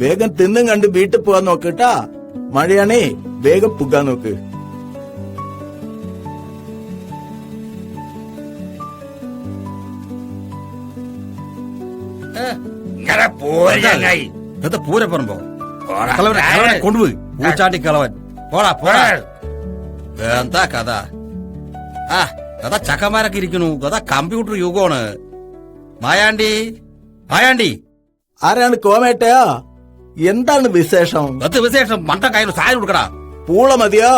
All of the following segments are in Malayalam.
വേഗം തിന്നും കണ്ട് വീട്ടിൽ പോകാൻ നോക്കട്ടാ മഴയാണേ വേഗം പുകാൻ നോക്ക്. ഇങ്ങനെ ഇത് പൂരപ്പറമ്പോ കളവനെ കൊണ്ടുപോയി. പൂച്ചാട്ടി കളവൻ പോടാ പോടാ. എന്താ കഥ? ആ കഥ ചക്കന്മാരൊക്കെ ഇരിക്കുന്നു. കഥ കമ്പ്യൂട്ടർ യുഗമാണ്. മായാണ്ടി മായാണ്ടി. ആരാണ് കോമേട്ടയാ? എന്താണ് വിശേഷം? എന്ത് വിശേഷം? മണ്ട കയ്യിൽ സായം കൊടുക്കടാ. പൂള മതിയോ?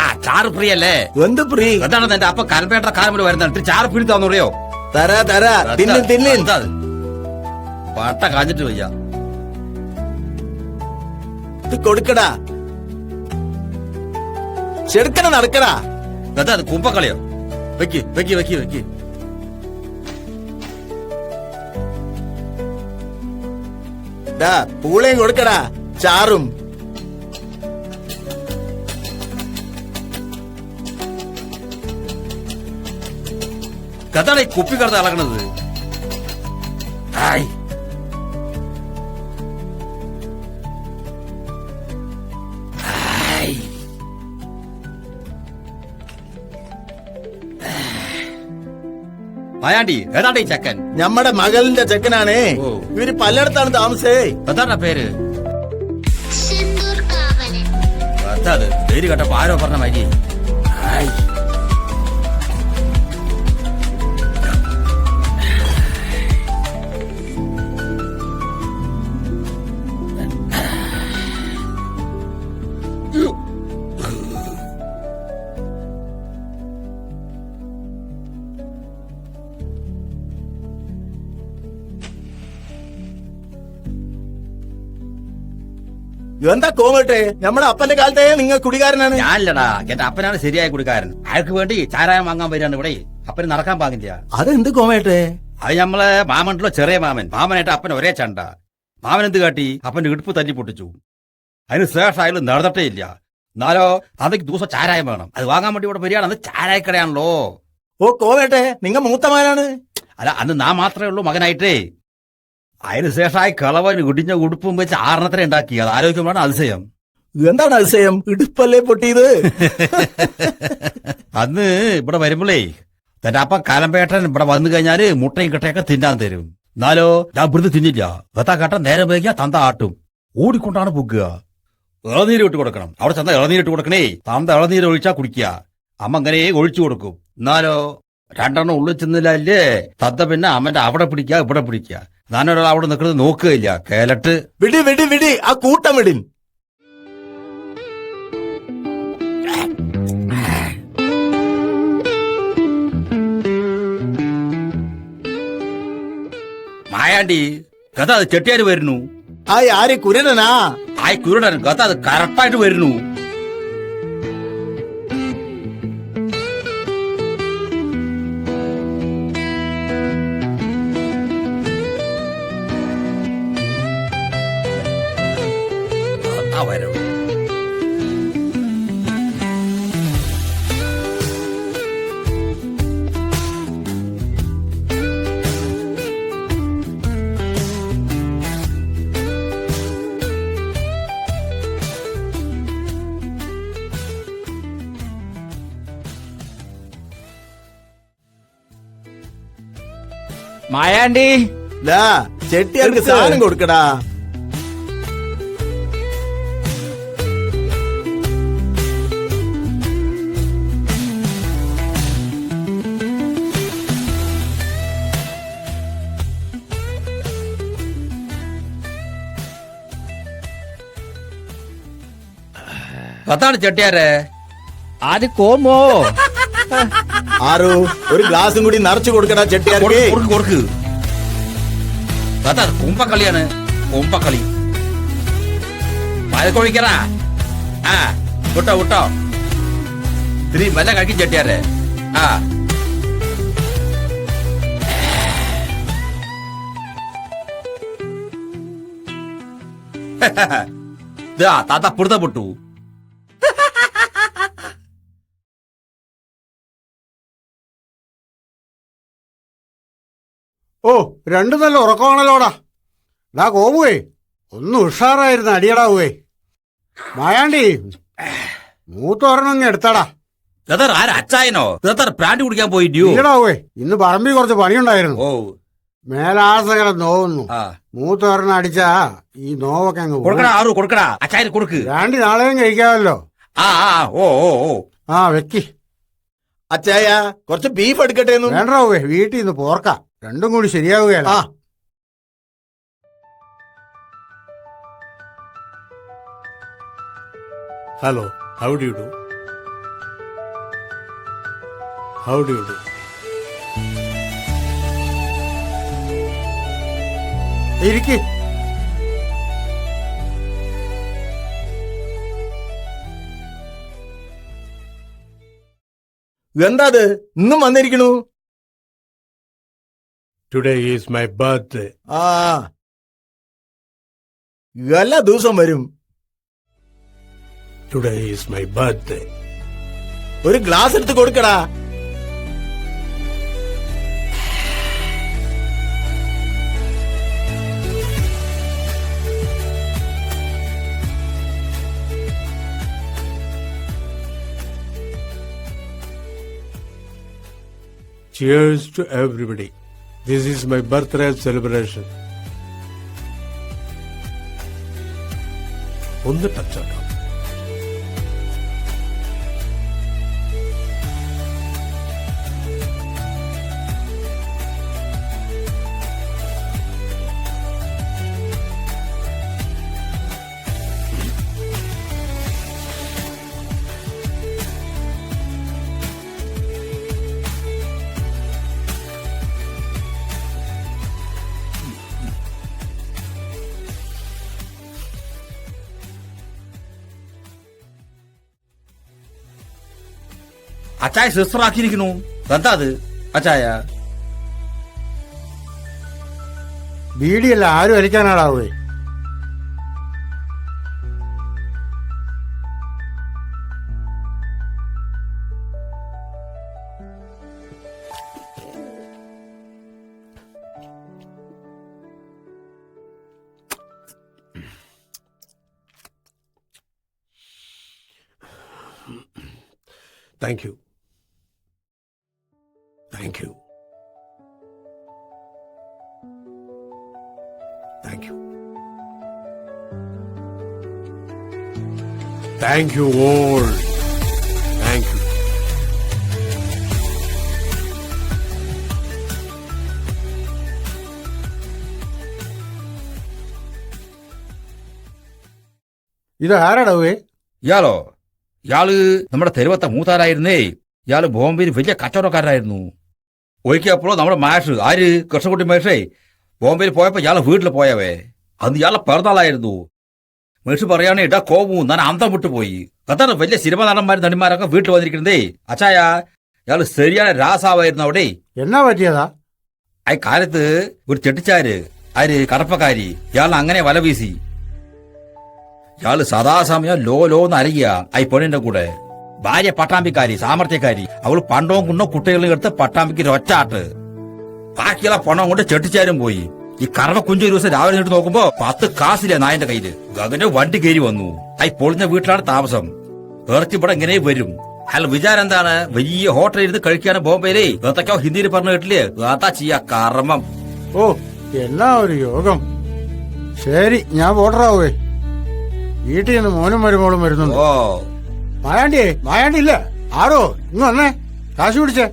ആ ചാറ് പ്രിയല്ലേ എന്ത് പ്രീ എന്താണ് എന്റെ അപ്പ കലമ്പേട്ട കാലം വരുന്നത്? ചാറ് പിടിത്താന്ന് പറയോ തരാ തരാ. തിന്നു തിന്നു എന്താ? പട്ട കാഞ്ഞിട്ട് വയ്യ. ഇത് കൊടുക്കടാ. ചെടുക്കണ നടക്കടാ. എന്താ കുമ്പക്കളിയോ? വെക്കി വെക്കി വെക്കി വെക്ക്. ഡാ പൂളയും കൊടുക്കടാ ചാറും കഥാണ് ഈ കുപ്പി കടന്ന് ഇളകണത് മായാണ്ടി ഏതാണ്ട് ഈ ചെക്കൻ? ഞമ്മടെ മകളിന്റെ ചെക്കനാണേ. ഓ. ഇവർ പലയിടത്താണ് താമസേ. എന്താണ് പേര്? സിന്ദൂർ കാവലൻ. അത് പേര് കേട്ടപ്പോ ആരോ പറഞ്ഞ മരി ആയ്. എന്താ കോമട്ടെ നമ്മുടെ അപ്പന്റെ കാലത്തെ നിങ്ങൾ കുടികാരനാണ്. ഞാനല്ലടാ എന്റെ അപ്പനാണ് ശരിയായ കുടിക്കാരൻ അയാൾക്ക് വേണ്ടി ചാരായം വാങ്ങാൻ വരികയാണ് ഇവിടെ. അപ്പന് നടക്കാൻ പാകില്ല അതെന്ത് കോമേട്ടെ? അത് നമ്മളെ മാമനുണ്ടല്ലോ ചെറിയ മാമൻ. മാമനായിട്ട് അപ്പൻ ഒരേ ചണ്ട. മാമൻ എന്ത് കാട്ടി? അപ്പന്റെ ഇടുപ്പ് തല്ലി പൊട്ടിച്ചു. അതിന് ശേഷം അയാൾ നടന്നിട്ടേ ഇല്ല. എന്നാലോ അതൊക്കെ ദിവസം ചാരായം വേണം. അത് വാങ്ങാൻ വേണ്ടി ഇവിടെ വരികയാണ്. അത് ചാരായക്കടയാണല്ലോ. ഓ കോമേട്ടെ? നിങ്ങ മൂത്തമാനാണ് അല്ല അന്ന് നാ മാത്രമേ ഉള്ളൂ മകനായിട്ടേ. അതിന് ആ കളവൻ ഇടിഞ്ഞ ഉടുപ്പും വെച്ച് ആറണത്തിനെ ഉണ്ടാക്കി. അത് ആലോചിക്കുമ്പോഴാണ് അതിശയം. എന്താണ് അതിശയം? ഇടുപ്പല്ലേ പൊട്ടിയത്? അന്ന് ഇവിടെ വരുമ്പോളേ തന്റെ അപ്പ കാലമ്പേട്ടൻ ഇവിടെ വന്നു കഴിഞ്ഞാൽ മുട്ടയും കിട്ടയൊക്കെ തിന്നാൻ തരും. എന്നാലോ ഞാൻ ഇവിടുന്ന് തിന്നില്ല. വെത്താ കട്ട നേരം വൈകിയാ തന്ത ആട്ടും. ഓടിക്കൊണ്ടാണ് പൊക്കുക. ഇളനീര് ഇട്ട് കൊടുക്കണം. അവിടെ ചെന്ന ഇളനീര് ഇട്ട് കൊടുക്കണേ. തന്ത ഇളനീര് ഒഴിച്ചാ കുടിക്കുക. അമ്മ അങ്ങനെ ഒഴിച്ചു കൊടുക്കും. എന്നാലോ രണ്ടെണ്ണം ഉള്ളിൽ ചെന്നില്ല അല്ലേ തത്ത പിന്നെ അമ്മന്റെ അവിടെ പിടിക്കുക ഇവിടെ പിടിക്കുക. ഞാനൊരാൾ അവിടെ നിൽക്കുന്നത് നോക്കുകയില്ല. കേലട്ട് വിടി വിടി വിടി. ആ കൂട്ടം വിടിൻ മായാണ്ടി കഥ അത് ചെട്ടിയാര് വരുന്നു? ആ ആര് കുരുടനാ ആ കുരുടൻ കഥ അത് കറക്റ്റായിട്ട് വരുന്നു. വരവ്. മായാണ്ടി. ലാ ചെട്ടിയാർക്ക് സാധനം കൊടുക്കടാ. കഥാണ് ചെട്ടിയാരെ അത് കോമോ ആറു ഒരു ഗ്ലാസും കൂടി നിറച്ചു കൊടുക്കടാ ചെട്ടിയാർക്ക് കൊടുക്ക് കൊടുക്ക് കൊടുക്ക് കഥ അത് കുമ്പക്കളിയാണ് കുമ്പക്കളി പഴക്കൊഴിക്കറാ ആ വിട്ടോ വിട്ടോ ഇത്തിരി മെല്ലെ കഴിക്കും ചെട്ടിയാരെ ആ ഇതാ താത്ത പൊടുത്തപ്പെട്ടു ഓ രണ്ടു നല്ല ഉറക്കമാണല്ലോടാ. ഡാ കോമുവേ ഒന്ന് ഉഷാറായിരുന്നു അടിയടാവേ. മായാണ്ടി മൂത്തോരണം എടുത്താടാ. ആരാ? അച്ചായനോ? പ്രാണ്ടി കുടിക്കാൻ ഇല്ലടാവേ ഇന്ന് പറമ്പിൽ കുറച്ച് പണിയുണ്ടായിരുന്നു. ഓ. മേലാസകരം നോവുന്നു. മൂത്തോരണ അടിച്ച അടിച്ചാ ഈ നോവൊക്കെ അങ്ങ്. കൊടുക്കടാ ആറു കൊടുക്കടാ. അച്ചായന് കൊടുക്ക്. രാണ്ടി നാളെയും കഴിക്കാമല്ലോ. ആ ആ ഓ ഓ ഓ. ആ വെക്കി. അച്ചായ കുറച്ച് ബീഫ് എടുക്കട്ടെ എന്നും. വേണ്ടാവേ വീട്ടിൽ നിന്ന് പോർക്കാം. രണ്ടും കൂടി ശരിയാവുകയല്ല hello how how do do how do do you എന്താ അത്? ഇന്നും വന്നിരിക്കണു? Today is my birthday. ആ എല്ലാ ദിവസം വരും Today is my birthday. ഒരു ഗ്ലാസ് എടുത്ത് കൊടുക്കടാ Cheers to everybody. This is my birthday celebration. ഒന്ന് ടച്ചാക്കാം അച്ചായ സിസ്റ്റർ ആക്കിയിരിക്കണു എന്താ അത്? അച്ചായ. ബീഡിയല്ല ആരും വലിക്കാനാടാവേ thank you. Thank you. Thank you. Thank you all. Thank you. ഇത് ആരാടാവേ ഇയാളോ ഇയാള് നമ്മുടെ തെരുവത്തെ മൂത്താരായിരുന്നേ ഇയാള് ബോംബെയിൽ വലിയ കച്ചവടക്കാരനായിരുന്നു ഒരിക്കപ്പോഴോ നമ്മുടെ മാഷ് ആര്? കൃഷ്ണൻകുട്ടി മേഷേ. ബോംബെയിൽ പോയപ്പോൾ ഇയാളെ വീട്ടിൽ പോയവേ. അന്ന് ഇയാളെ പിറന്നാളായിരുന്നു. മേഷ് പറയാണേ ഇടാ കോപവും ഞാൻ അന്തം വിട്ടുപോയി അതാണ് വലിയ സിനിമ നടന്മാരും നടിമാരൊക്കെ വീട്ടിൽ വന്നിരിക്കുന്നതേ. അച്ചായ ഇയാൾ ശരിயான രാസാവായിരുന്നു അവിടെ. എന്നാ പറ്റിയതാ? ആ കാലത്ത് ഒരു ചെട്ടിച്ചാര് ആര്? കടപ്പക്കാരി. ഇയാൾ അങ്ങനെ വല വീശി ഇയാൾ സദാസമയം ലോ ലോ എന്ന് അരയ്യ ആ പെണ്ണിന്റെ കൂടെ. ഭാര്യ പട്ടാമ്പിക്കാരി സാമർത്ഥ്യക്കാരി അവൾ പണ്ടവും കുണ്ണോ കുട്ടികളും എടുത്ത് പട്ടാമ്പിക്ക് ഒറ്റാട്ട് ബാക്കിയുള്ള പണം കൊണ്ട് ചെട്ടിച്ചാരും പോയി. ഈ കറവ കുഞ്ചു ഒരു ദിവസം രാവിലെ നീട്ട് നോക്കുമ്പോ പത്ത് കാസില്ല നായന്റെ കയ്യിൽ? ഗഗനെ വണ്ടി കയറി വന്നു. ആ ഈ പൊളിഞ്ഞ വീട്ടിലാണ് താമസം. ഇറച്ചി ഇവിടെ ഇങ്ങനെ വരും. അയാൾ വിചാരം എന്താണ്? വലിയ ഹോട്ടലിൽ ഇരുന്ന് കഴിക്കാണ് ബോംബെയിലേ എന്തൊക്കെയോ ഹിന്ദിയിൽ പറഞ്ഞു കേട്ടില്ലേ? അതാ ചെയ്യാ കർമ്മം? ഓ എല്ലാ ഒരു യോഗം. ശരി ഞാൻ പോട്ടറാവേ വീട്ടിൽ നിന്ന് മോനും മരുമോളും വരുന്നുണ്ട്. ഓ മായാണ്ടിയേ മായാണ്ടി ഇല്ല. ആരോ ഇന്ന് വന്നേ. കാശ് പിടിച്ചേ.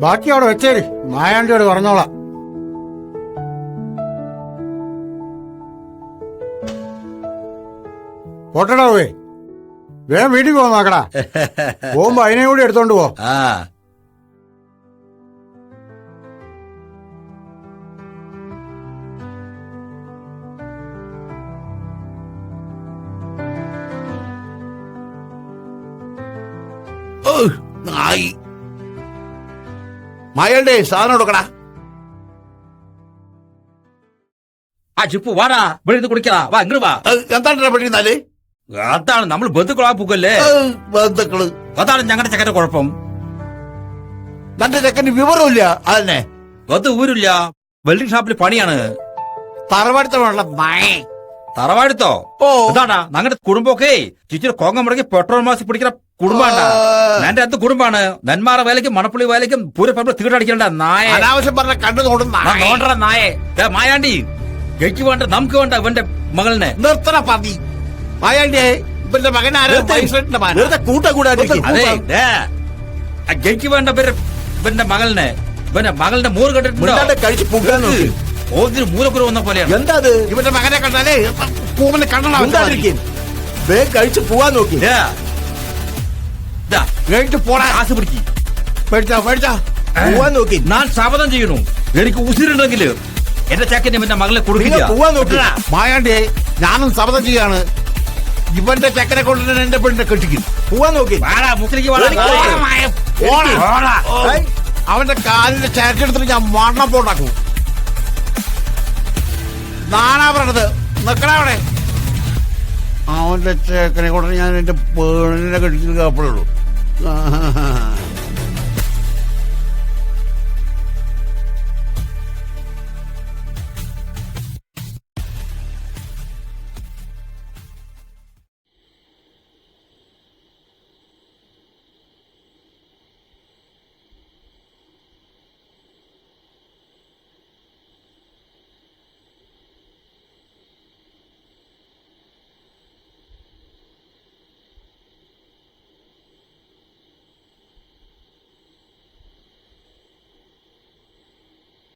ബാക്കി അവിടെ വെച്ചേരി. മായാണ്ടിയോട് പറഞ്ഞോളാം. പോട്ടടാവേ വേഗം വീട്ടിൽ പോകാൻ നോക്കടാ. പോകുമ്പോ അതിനെ കൂടി എടുത്തോണ്ട് പോ. നായി. മായണ്ടേ സാധനം കൊടുക്കടാ ആ ചിപ്പു വാടാ. വെളിയിൽ കുടിക്കടാ വാ ഇങ്ങോട്ട് വാ. എന്താണ്ടാ പറ്റിയിരുന്നാൽ അതാണ് നമ്മൾ ബന്ധുക്കളാ പൂക്കല്ലേ? ബന്ധുക്കൾ. അതാണ് ഞങ്ങളുടെ ചെക്കന്റെ കുഴപ്പം. തന്റെ ചെക്കന് വിവരമില്ല അതന്നെ ബന്ധു ഊരില്ല. വെൽഡിംഗ് ഷാപ്പിൽ പണിയാണ്. തറവാടുത്തമുള്ള നായേ തറവാടുത്തോ? ഓ. ഇതാണ്ടാ ഞങ്ങളുടെ കുടുംബമൊക്കെ. ചിച്ചിരി കോങ്ങ മുടക്കി പെട്രോൾ മാസി പിടിക്കുന്ന കുടുംബാണ്ടാ. എന്റെ അത് കുടുംബാണ്? നെന്മാറ വേലയ്ക്കും മണപ്പുള്ളി വേലയ്ക്കും പൂരപ്പറമ്പ് തീടടിക്കണ്ട നായ. അനാവശ്യം പറഞ്ഞ കണ്ടു നോടും ആ നോണ്ടറ നായെ. മായാണ്ടി. എനിക്ക് വേണ്ട നമുക്ക് വേണ്ട ഇവന്റെ മകളിനെ. നിർത്തണ പതി. മായാണ്ടിയെ ഇവന്റെ മകൻ കൂട്ട കൂടാ എനിക്ക് വേണ്ട ഇവന്റെ മകളിനെ. ഇവന്റെ മകളുടെ മൂറ് കണ്ടിട്ടുണ്ടോ? കഴിച്ച് പുകാൻ നോക്ക്. ഓതിന് മൂലക്കുരു വന്ന പോലെയാണ്. എന്താ അത് ഇവന്റെ മകനെ കണ്ടാലേ പൂവനെ വേഗം കഴിച്ച് പോവാൻ നോക്കി. കഴിഞ്ഞിട്ട് പോടാ. പിടിക്ക്. പോവാൻ നോക്കി. ഞാൻ ശപഥം ചെയ്യണു. എനിക്ക് ഉസിരുണ്ടെങ്കിൽ എന്റെ ചക്കന് എന്റെ മകളെ കൊടുക്കില്ല. പോവാൻ മായാണ്ടേ ഞാനും ശബ്ദം ചെയ്യാണ്. ഇവന്റെ ചക്കനെ കൊണ്ട് എന്റെ പെണ്ണിനെ കെട്ടിക്കും. പോവാൻ നോക്കി. അവന്റെ കാലിന്റെ ചേർത്തെടുത്തിട്ട് ഞാൻ മണ്ണം പോണ്ടാക്കും നാനാ പറഞ്ഞത് നിക്കണവിടെ അവന്റെ ചേക്കനെ കൊണ്ട് ഞാൻ എന്റെ പേണിനെ കെട്ടിച്ചിട്ട് അപ്പോഴുള്ളൂ